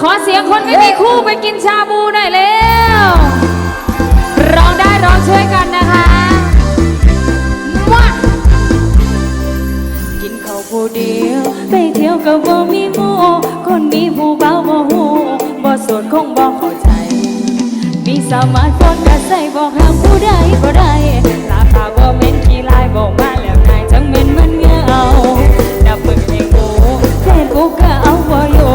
ขอเสียงคนไม่มีคู่ไปกินชาบูหน่อยเร็ว ร้องได้ร้องช่วยกันนะคะกินข้าวผู้เดียว ไปเที่ยวกับบ่มีโมคนมีผู้เบาบ่หูบ่สดคงบ่เข้ใจ มีสามารถฟนกระใสบอกหาผู้ใดบ่ได้ลาปาบ่เม็นขี้ลายบอกมาแล้วนายจังเม็นมันเงาดับมึงยิงโง่เทศบุกก็เอาบ่อยู่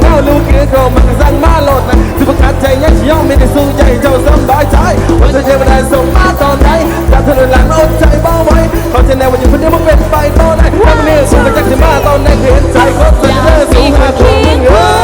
เมาลูกเกโกมันสั่งมาหลดนะสุภกัดใจยักษ์ย่องมีแต่สู้ใหญ่เจ้าสบายใจว่าจะเทวดาส่งมาตอนไหนจากถนนหลังอดใจบ้าไว้เขาจะแนวว่าอยู่คนเดียวมันเป็นไปตอนไหนวันนี้สุภกัดจะมาตอนไหนเห็นใจก็เสนอสู้หาคนหนึ่งเออ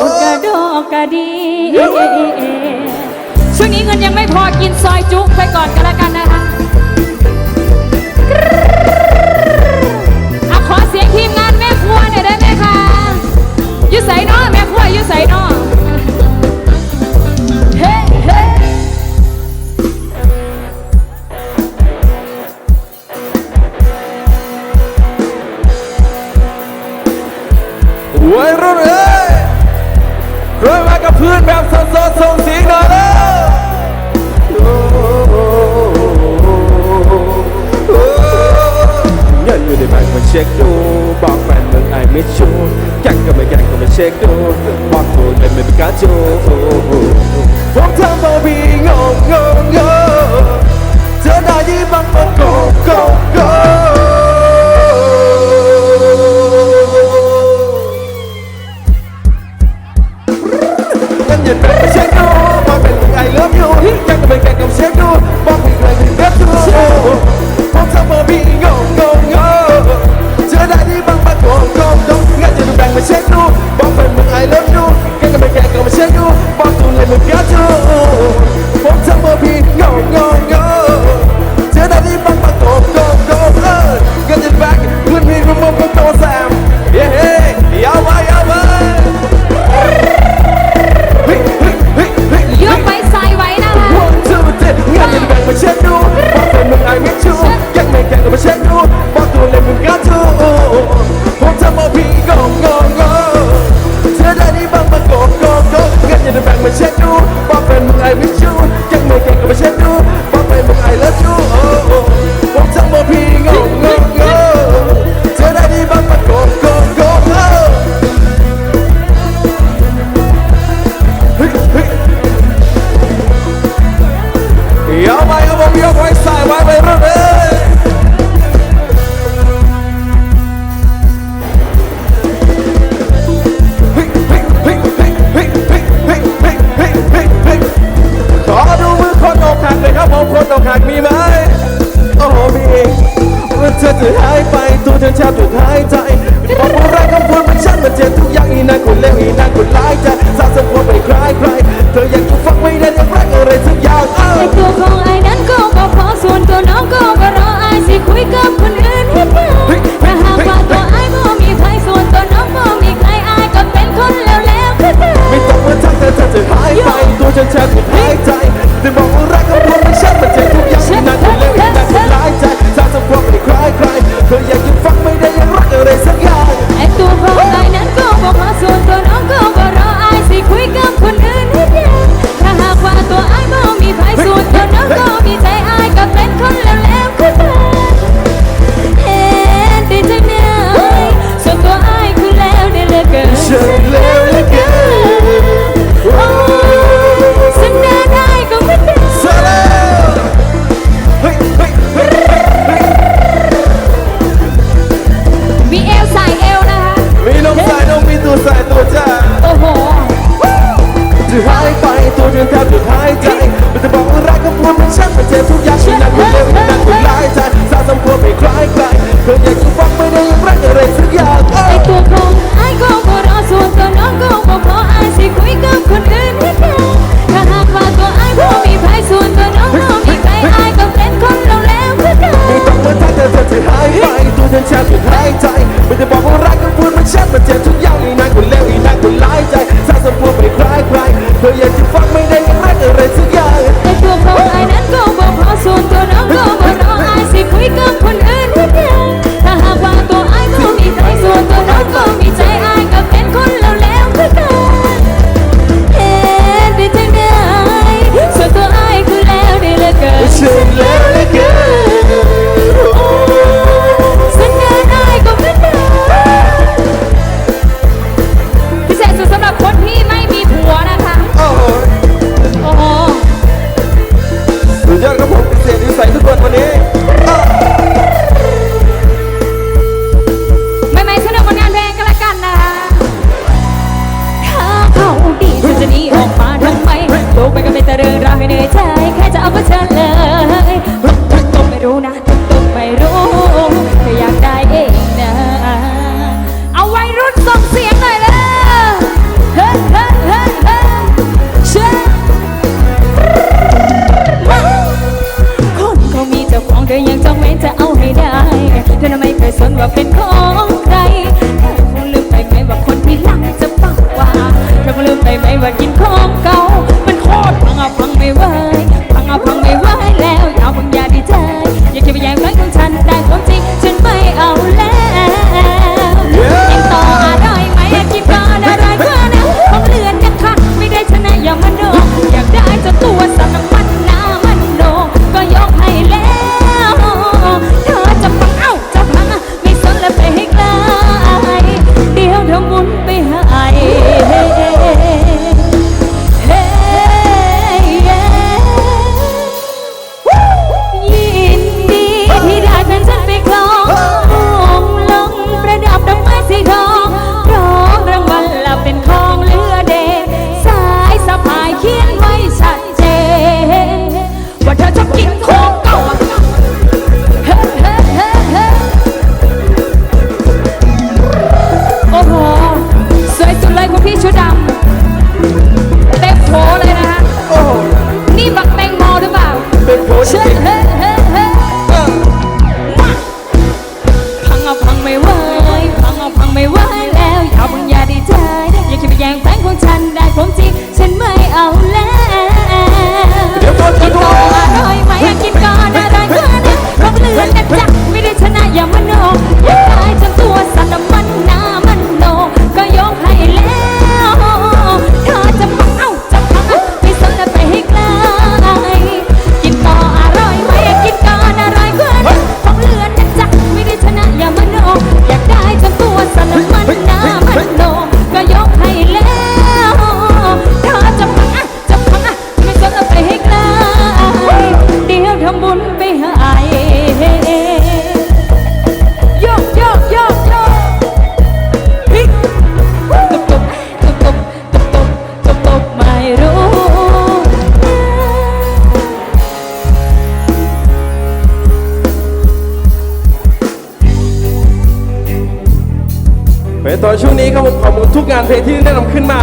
กระดกกระดีช่วงนี้เงินยังไม่พอกินซอยจุกไปก่อนก็แล้วกันนะคะเอาขอเสียงทีมงานแม่ครัวหน่อยได้ไหมคะยุใส่นอแม่ครัวยุใส่นอ แค่จะเอามาเชิญเลย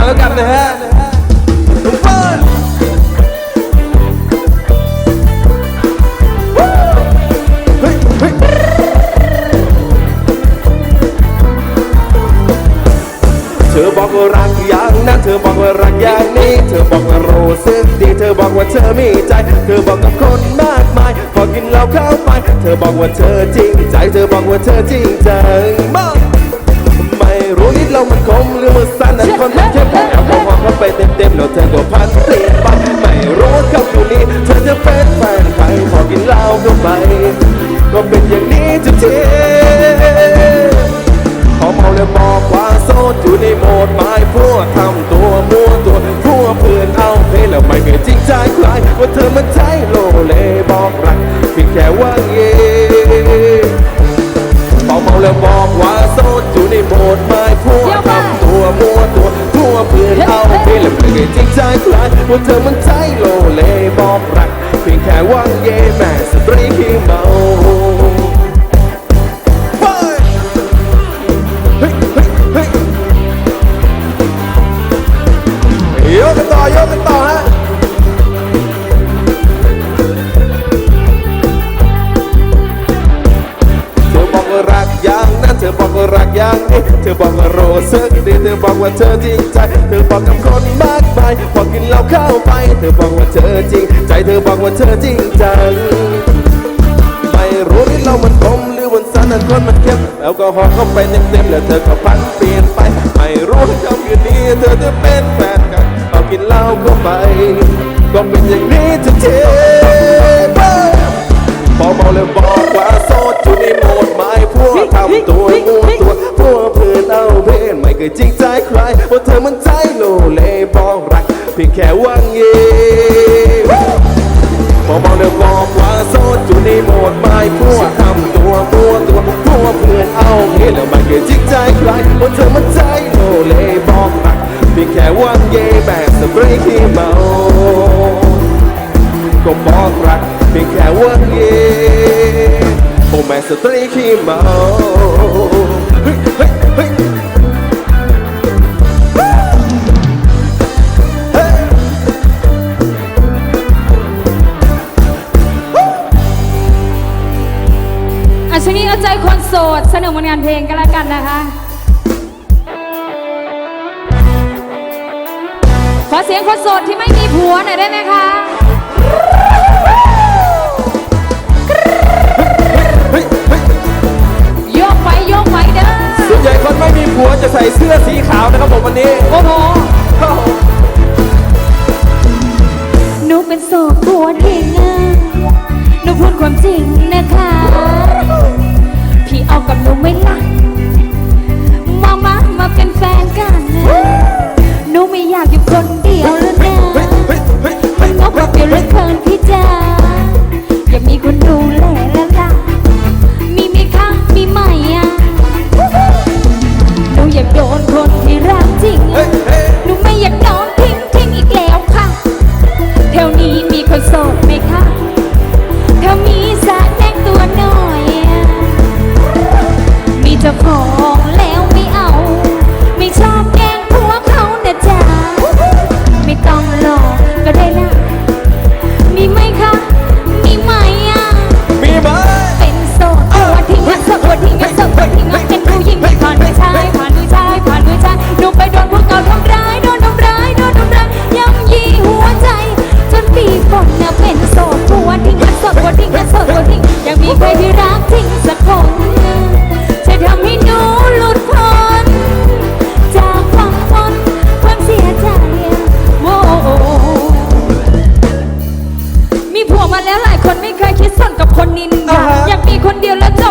แนะนำขึ้นมาแล้วกันนะฮะทุกคนเฮ้ยเฮ้ยเธอบอกว่ารักอย่างนั้นเธอบอกว่ารักอย่างนี้ เธอบอกว่ารู้สึกดีเธอบอกว่าเธอมีใจ เธอบอกกับคนมากมายพอกินเหล้าเข้าไป เธอบอกว่าเธอจริงใจ เธอบอกว่าเธอจริงจังมาก ไม่รู้นิดเรามันคมหรือมันสั้นนั้นคนมันแค่พอแอลกอฮอล์เข้าไปเต็มๆแล้วเธอก็พันเปลี่ยนไปไม่รู้ว่าเขาอยู่นี่เธอจะเป็นแฟนใครพอกินเหล้าเข้าไปก็เป็นอย่างนี้ทุกทีพอเมาแล้วบอกว่าโซดอยู่ในโหมดหมายพวกทำตัวมั่วตัวพวกเพื่อนเอาเพลแล้วไม่เคยจริงใจใครว่าเธอมันใจโลเลบอกรักเพียงแค่ว่าเย่ โหมดไม้พวกทำตัวมัวตัวทั่วเพื่อนเอาไปแล้วไม่ได้จริงใจใครว่าเธอมันใจโลเลบอกรักเพียงแค่ว่างเย่แม่สตรีขี้เมา ว่าเธอจริงใจ เธอบอกกับคนมากมายพอกินเหล้าเข้าไป เธอบอกว่าเธอจริงใจ เธอบอกว่าเธอจริงจังไม่รู้นี่เรามันคมหรือมันสั้นนั้นคนมันเข้มแอลกอฮอล์เข้าไปเต็มๆแล้วเธอก็พันเปลี่ยนไป ไม่รู้ว่าคำคืนนี้เธอจะเป็นแฟนกันพอกินเหล้าเข้าไป ก็เป็นอย่างนี้ทุกทีพอเมาแล้วบอกำตัวมัวตัวพวเพื่อนเอาเพนไม่เคยจริงใจใครว่าเธอมันใจโลเลบอกรัก เพียงแค่ว่างเย่พอเมาแล้วบอกว่าโซดอยู่ในโหมดไม่พัวกทำ ลงานเพลงกันแล้วกันนะคะ ขอเสียงคนโสดที่ไม่มีผัวหน่อยได้ไหมคะเฮ้ยเฮ้ยโยกไปโยกไปเด้อส่วนใหญ่คนไม่มีผัวจะใส่เสื้อสีขาวนะครับผมวันนี้ โอ้โหโอ้โหหนูเป็นโสดผัวทิ้งอะหนูพูดความจริงนะคะ พี่เอากั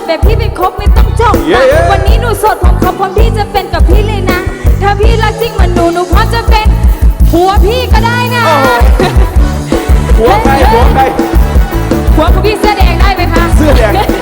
แล้วจบแบบพี่ไปคบไม่ต้องจบเย้นะเย้วันนี้หนูโสดผมขอพร้อมที่จะเป็นกับพี่เลยนะ ถ้าพี่รักจริงเหมือนหนูหนูพร้อมจะเป็นผัวพี่ก็ได้นะโอ้โห หัวใครหัวใคร ผัวของพี่เสื้อแดงได้ไหมคะ เสื้อแดง